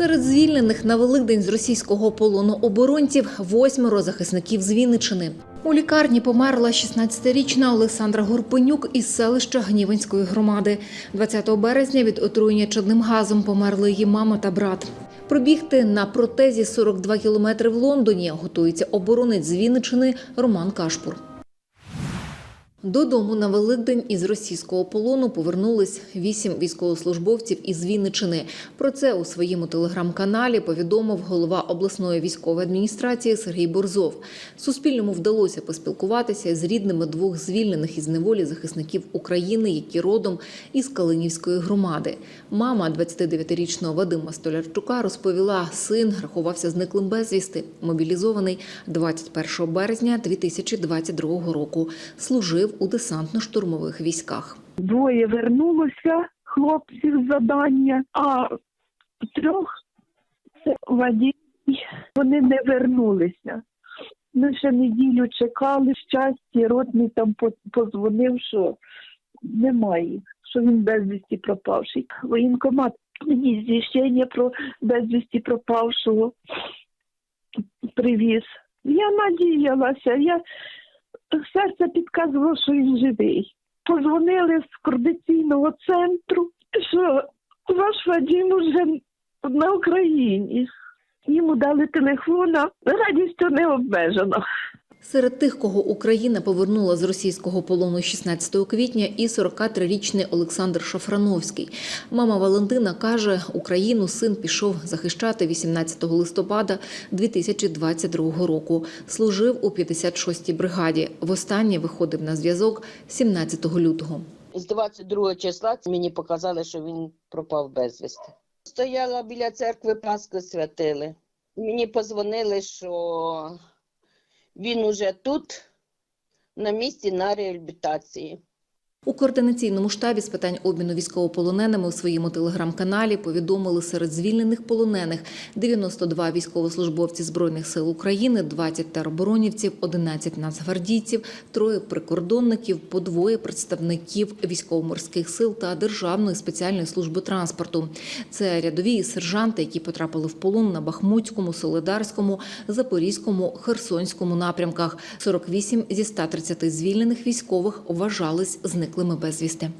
Серед звільнених на Великдень з російського полону оборонців восьмеро захисників з Вінничини. У лікарні померла 16-річна Олександра Горпенюк із селища Гнівенської громади. 20 березня від отруєння чадним газом померли її мама та брат. Пробігти на протезі 42 кілометри в Лондоні готується оборонець з Вінничини Роман Кашпур. Додому на Великдень із російського полону повернулись вісім військовослужбовців із Вінничини. Про це у своєму телеграм-каналі повідомив голова обласної військової адміністрації Сергій Борзов. Суспільному вдалося поспілкуватися з рідними двох звільнених із неволі захисників України, які родом із Калинівської громади. Мама 29-річного Вадима Столярчука розповіла, син рахувався зниклим безвісти, мобілізований 21 березня 2022 року. Служив у десантно-штурмових військах. Двоє вернулося хлопців з задання, а трьох це водій. Вони не вернулися. Ми ще неділю чекали щастя, ротний там позвонив, що немає, що він безвісті пропавший. Воєнкомат мені звіщення про безвісті пропавшого привіз. Я надіялася, я серце підказувало, що він живий. Позвонили з координаційного центру, що ваш Вадим уже на Україні. Йому дали телефона, радістю не обмежено. Серед тих, кого Україна повернула з російського полону 16 квітня, і 43-річний Олександр Шафрановський. Мама Валентина каже, Україну син пішов захищати 18 листопада 2022 року. Служив у 56-й бригаді. Востаннє виходив на зв'язок 17 лютого. З 22 числа мені показали, що він пропав безвісти. Стояла біля церкви, Пасху святили. Мені позвонили, що він уже тут, на місці на реабілітації. У координаційному штабі з питань обміну військовополоненими у своєму телеграм-каналі повідомили серед звільнених полонених 92 військовослужбовці збройних сил України, 20 тероборонівців, 11 нацгвардійців, троє прикордонників, по двоє представників військово-морських сил та Державної спеціальної служби транспорту. Це рядові сержанти, які потрапили в полон на Бахмутському, Солидарському, Запорізькому, Херсонському напрямках. 48 зі 130 звільнених військових вважались зниклими безвісти.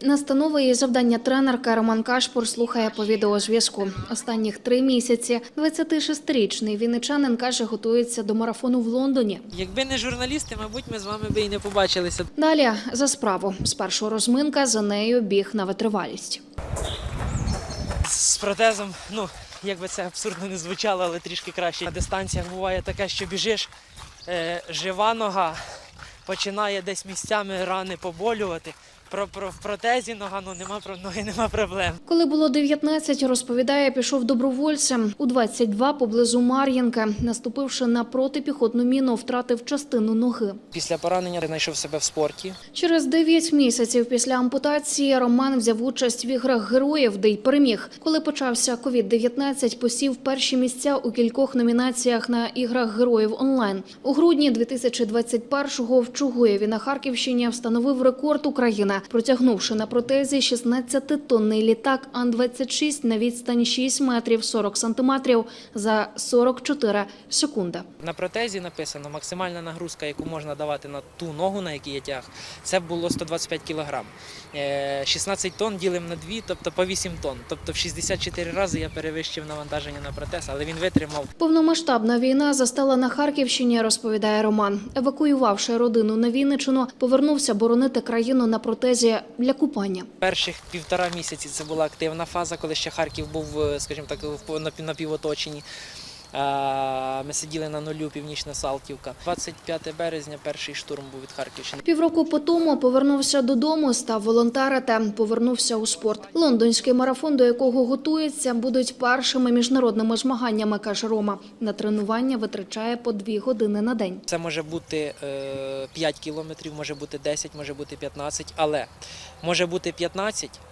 Настанови і завдання тренерка Роман Кашпур слухає по відеозв'язку. Останніх три місяці 26-річний вінничанин каже, готується до марафону в Лондоні. Якби не журналісти, мабуть, ми з вами би і не побачилися. Далі за справу. Спершу розминка, за нею біг на витривалість. З протезом, ну, як би це абсурдно не звучало, але трішки краще. На дистанціях буває таке, що біжиш, е, жива нога, починає десь місцями рани поболювати. Про, про в протезі нога, ну нема про ноги, нема проблем. Коли було 19, розповідає, пішов добровольцем. У 22 поблизу Мар'їнка, наступивши на протипіхотну міну, втратив частину ноги. Після поранення знайшов себе в спорті. Через 9 місяців після ампутації Роман взяв участь в іграх героїв, де й переміг. Коли почався COVID-19, посів перші місця у кількох номінаціях на іграх героїв онлайн. У грудні 2021-го в Чугуєві на Харківщині встановив рекорд України, протягнувши на протезі 16-тонний літак Ан-26 на відстань 6 метрів 40 сантиметрів за 44 секунди. На протезі написано максимальна нагрузка, яку можна давати на ту ногу, на якій я тяг, це було 125 кг. 16 тонн ділимо на 2, тобто по 8 тонн. Тобто в 64 рази я перевищив навантаження на протез, але він витримав. Повномасштабна війна застала на Харківщині, розповідає Роман. Евакуювавши родину на Вінничину, повернувся боронити країну на протезі для купання. Перших півтора місяці це була активна фаза, коли ще Харків був, е, скажімо так, на пів- напівоточенні. Е, Ми сиділи на нулю, північна Салтівка. 25 березня перший штурм був від Харківщини. Півроку по тому повернувся додому, став волонтерити, повернувся у спорт. Лондонський марафон, до якого готується, будуть першими міжнародними змаганнями, каже Рома. На тренування витрачає по дві години на день. Це може бути е, 5 кілометрів, може бути 10, може бути 15, але може бути 15, е,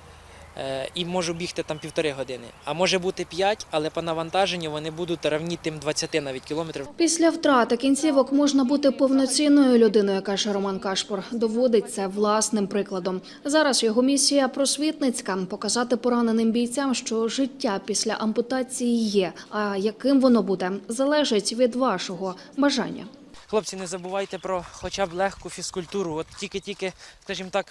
і можу бігти там півтори години. А може бути 5, але по навантаженню вони будуть равні тим 20 навіть кілометрів. Після втрати кінцівок можна бути повноцінною людиною, каже Роман Кашпор. Доводить це власним прикладом. Зараз його місія просвітницька показати пораненим бійцям, що життя після ампутації є. А яким воно буде, залежить від вашого бажання. Хлопці, не забувайте про хоча б легку фізкультуру. От тільки-тільки, скажімо так,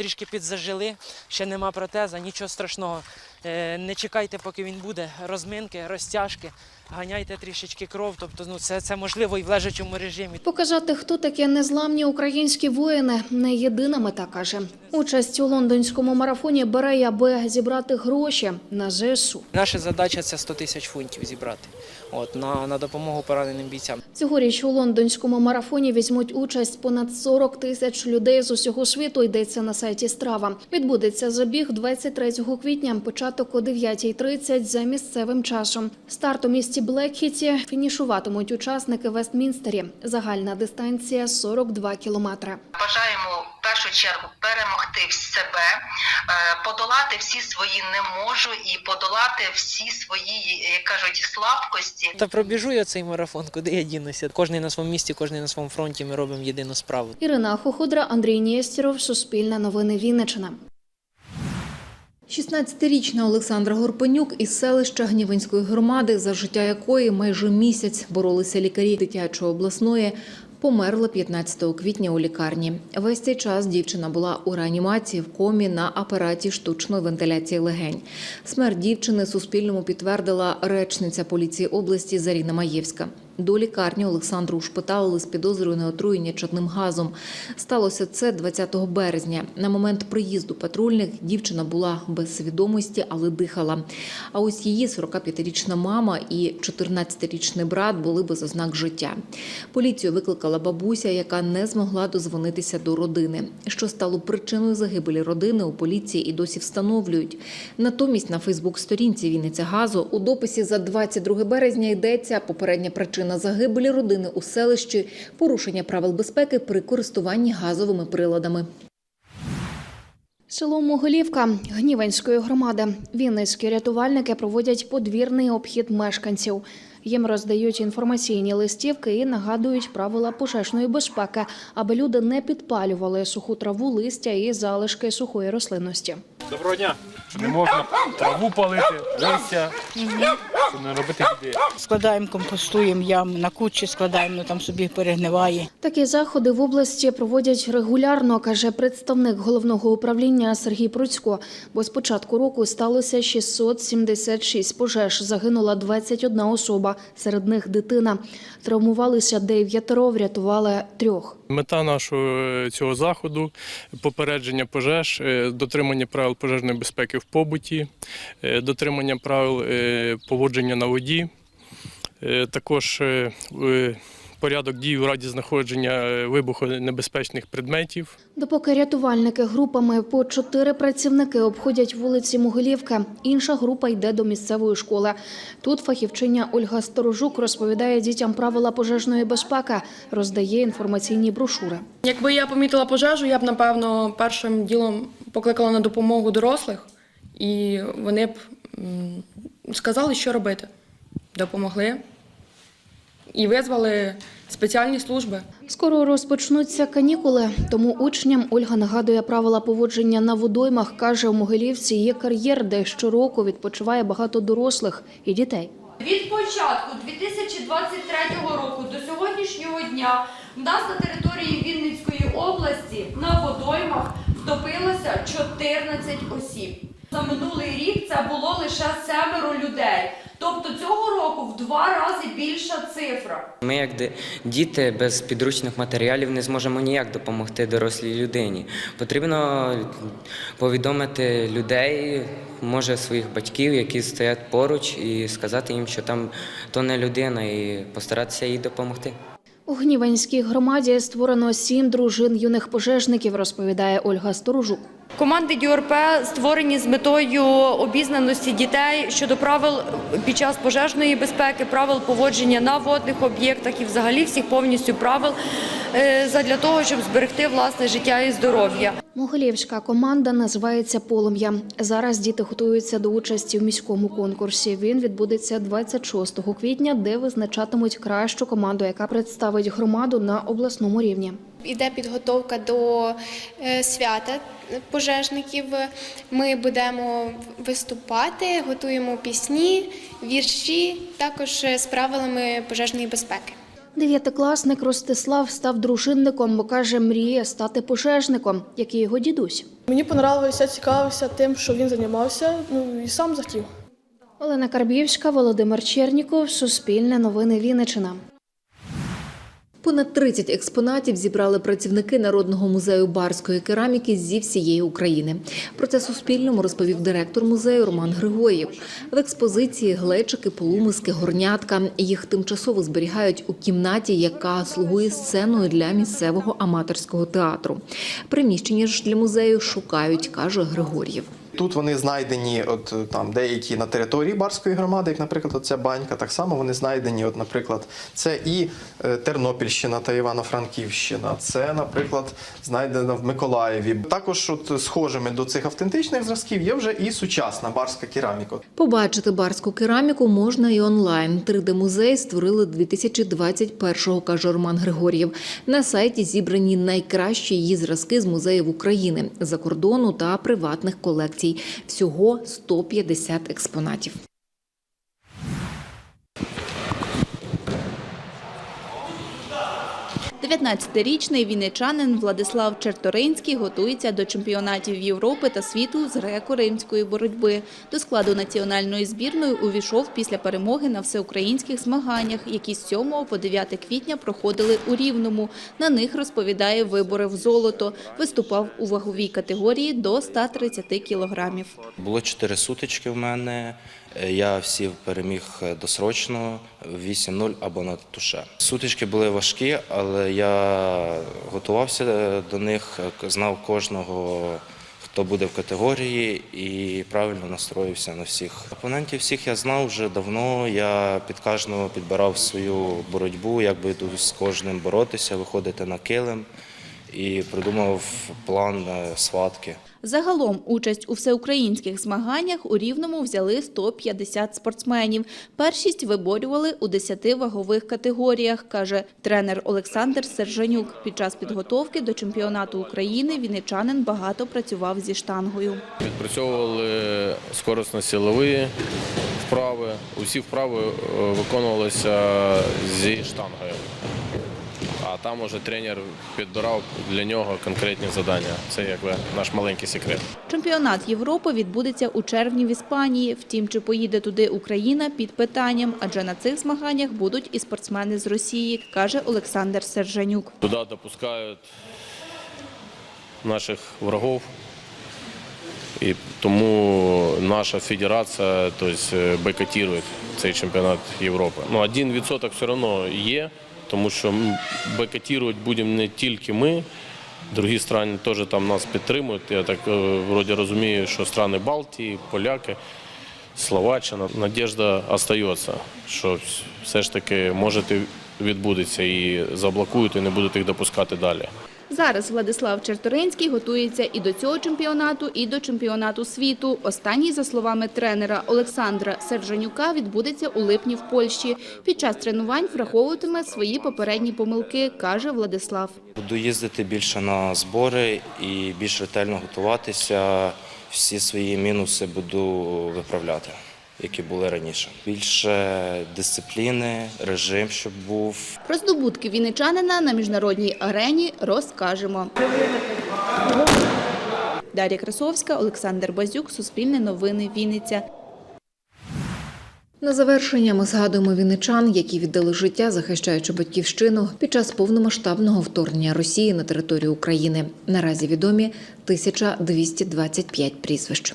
трішки підзажили, ще нема протеза, нічого страшного. Е, Не чекайте, поки він буде. Розминки, розтяжки, ганяйте трішечки кров. Тобто, ну це, це можливо і в лежачому режимі. Показати, хто такі незламні українські воїни, не єдина мета каже. Участь у лондонському марафоні бере, аби зібрати гроші на ЗСУ. Наша задача це 100 тисяч фунтів зібрати. От на, на допомогу пораненим бійцям. Цьогоріч у лондонському марафоні візьмуть участь понад 40 тисяч людей з усього світу. Йдеться на сайті Страва. Відбудеться забіг 23 квітня, початок о 9.30 за місцевим часом. Старт у місті Блекхіті фінішуватимуть учасники в Вестмінстері. Загальна дистанція 42 кілометри. Бажаємо в першу чергу перемогти в себе, е, подолати всі свої не можу і подолати всі свої, як кажуть, слабкості. Та пробіжу я цей марафон, куди я дінуся. Кожний на своєму місці, кожний на своєму фронті. Ми робимо єдину справу. Ірина Хоходра, Андрій Нєстєров, Суспільне новини Вінниччина. 16-річна Олександра Горпенюк із селища Гнівенської громади, за життя якої майже місяць боролися лікарі дитячої обласної, померла 15 квітня у лікарні. Весь цей час дівчина була у реанімації в комі на апараті штучної вентиляції легень. Смерть дівчини Суспільному підтвердила речниця поліції області Заріна Маєвська. До лікарні Олександру ушпиталили з підозрою на отруєння чадним газом. Сталося це 20 березня. На момент приїзду патрульних дівчина була без свідомості, але дихала. А ось її 45-річна мама і 14-річний брат були без ознак життя. Поліцію викликала бабуся, яка не змогла дозвонитися до родини. Що стало причиною загибелі родини, у поліції і досі встановлюють. Натомість на Фейсбук-сторінці Вінниця газу у дописі за 22 березня йдеться попередня причина загибелі родини у селищі порушення правил безпеки при користуванні газовими приладами. Село Могилівка Гнівенської громади. Вінницькі рятувальники проводять подвірний обхід мешканців. Їм роздають інформаційні листівки і нагадують правила пожежної безпеки, аби люди не підпалювали суху траву, листя і залишки сухої рослинності. Доброго дня. Не можна траву палити, листя, щоб не робити біди. Складаємо, компостуємо ям на кучі, складаємо, ну, там собі перегниває. Такі заходи в області проводять регулярно, каже представник головного управління Сергій Пруцько. Бо з початку року сталося 676 пожеж. Загинула 21 особа, серед них дитина. Травмувалися дев'ятеро, врятували трьох. Мета нашого е, цього заходу попередження пожеж, е, дотримання правил пожежної безпеки в побуті, е, дотримання правил е, поводження на воді, е, також порядок дій у раді знаходження вибухонебезпечних предметів. Допоки рятувальники групами по чотири працівники обходять вулиці Могилівки, інша група йде до місцевої школи. Тут фахівчиня Ольга Сторожук розповідає дітям правила пожежної безпеки, роздає інформаційні брошури. Якби я помітила пожежу, я б напевно першим ділом покликала на допомогу дорослих, і вони б сказали, що робити. Допомогли і визвали спеціальні служби. Скоро розпочнуться канікули, тому учням Ольга нагадує правила поводження на водоймах. каже, у Могилівці є кар'єр, де щороку відпочиває багато дорослих і дітей. Від початку 2023 року до сьогоднішнього дня в нас на території Вінницької області на водоймах втопилося 14 осіб. За минулий рік це було лише семеро людей. Тобто цього року в два рази більша цифра. Ми, як діти, без підручних матеріалів не зможемо ніяк допомогти дорослій людині. Потрібно повідомити людей, може своїх батьків, які стоять поруч, і сказати їм, що там то не людина, і постаратися їй допомогти. У Гніванській громаді створено сім дружин юних пожежників, розповідає Ольга Сторожук. Команди ДЮРП створені з метою обізнаності дітей щодо правил під час пожежної безпеки, правил поводження на водних об'єктах і взагалі всіх повністю правил е, задля того, щоб зберегти власне життя і здоров'я. Могилівська команда називається Полум'я. Зараз діти готуються до участі в міському конкурсі. Він відбудеться 26 квітня, де визначатимуть кращу команду, яка представить громаду на обласному рівні. Іде підготовка до е, свята пожежників. Ми будемо виступати, готуємо пісні, вірші, також з правилами пожежної безпеки. Дев'ятикласник Ростислав став дружинником, бо каже, мріє стати пожежником, як і його дідусь. Мені понравилося, цікавився тим, що він займався, ну і сам захотів. Олена Карбівська, Володимир Черніков, Суспільне новини Вінниччина. Понад 30 експонатів зібрали працівники Народного музею барської кераміки зі всієї України. Про це Суспільному розповів директор музею Роман Григорєв. В експозиції глечики, полумиски, горнятка. Їх тимчасово зберігають у кімнаті, яка слугує сценою для місцевого аматорського театру. Приміщення ж для музею шукають, каже Григор'єв. Тут вони знайдені, от е, там деякі на території барської громади, як, наприклад, оця банька. Так само вони знайдені, от, наприклад, це і е, Тернопільщина та Івано-Франківщина. Це, наприклад, знайдено в Миколаєві. Також, от схожими до цих автентичних зразків, є вже і сучасна барська кераміка. Побачити барську кераміку можна і онлайн. 3D-музей створили 2021-го, каже Роман Григор'єв. На сайті зібрані найкращі її зразки з музеїв України, за кордону та приватних колекцій. Всього 150 експонатів. – 19-річний вінничанин Владислав Черторинський готується до чемпіонатів Європи та світу з греко-римської боротьби. До складу національної збірної увійшов після перемоги на всеукраїнських змаганнях, які з 7 по 9 квітня проходили у Рівному. На них, розповідає, виборив золото. Виступав у ваговій категорії до 130 кілограмів. Було чотири сутички в мене. Я всі переміг досрочно 8-0 або на туше. Сутички були важкі, але я готувався е, до них, е, знав кожного, хто буде в категорії, і правильно настроївся на всіх. Опонентів всіх я знав вже давно. Я під кожного підбирав свою боротьбу, як би з кожним боротися, виходити на килим і придумав план е, схватки. Загалом участь у всеукраїнських змаганнях у Рівному взяли 150 спортсменів. Першість виборювали у 10 вагових категоріях, каже тренер Олександр Сержанюк. Під час підготовки до чемпіонату України вінничанин багато працював зі штангою. Відпрацьовували скоросно-силові вправи. Усі вправи е, виконувалися зі штангою. А там уже тренер підбирав для нього конкретні завдання. Це якби наш маленький секрет. Чемпіонат Європи відбудеться у червні в Іспанії. Втім, чи поїде туди Україна під питанням, адже на цих змаганнях будуть і спортсмени з Росії, каже Олександр Сержанюк. Туди допускають наших врагов. І тому наша федерація тобто, бойкотує цей чемпіонат Європи. Ну, один відсоток все одно є, тому що бойкотувати будемо не тільки ми, другі країни теж там нас підтримують. Я так е, вроді розумію, що країни Балтії, поляки, Словаччина. Надіжда залишається, що все ж таки може відбудеться і заблокують, і не будуть їх допускати далі. Зараз Владислав Черторинський готується і до цього чемпіонату, і до чемпіонату світу. Останній, за словами тренера Олександра Сержанюка, відбудеться у липні в Польщі. Під час тренувань враховуватиме свої попередні помилки, каже Владислав. Буду їздити більше на збори і більш ретельно готуватися. Всі свої мінуси буду виправляти, які були раніше. Більше дисципліни, режим, щоб був. Про здобутки вінничанина на міжнародній арені розкажемо. Дар'я Красовська, Олександр Базюк, Суспільне новини, Вінниця. На завершення ми згадуємо вінничан, які віддали життя, захищаючи батьківщину під час повномасштабного вторгнення Росії на територію України. Наразі відомі 1225 прізвищ.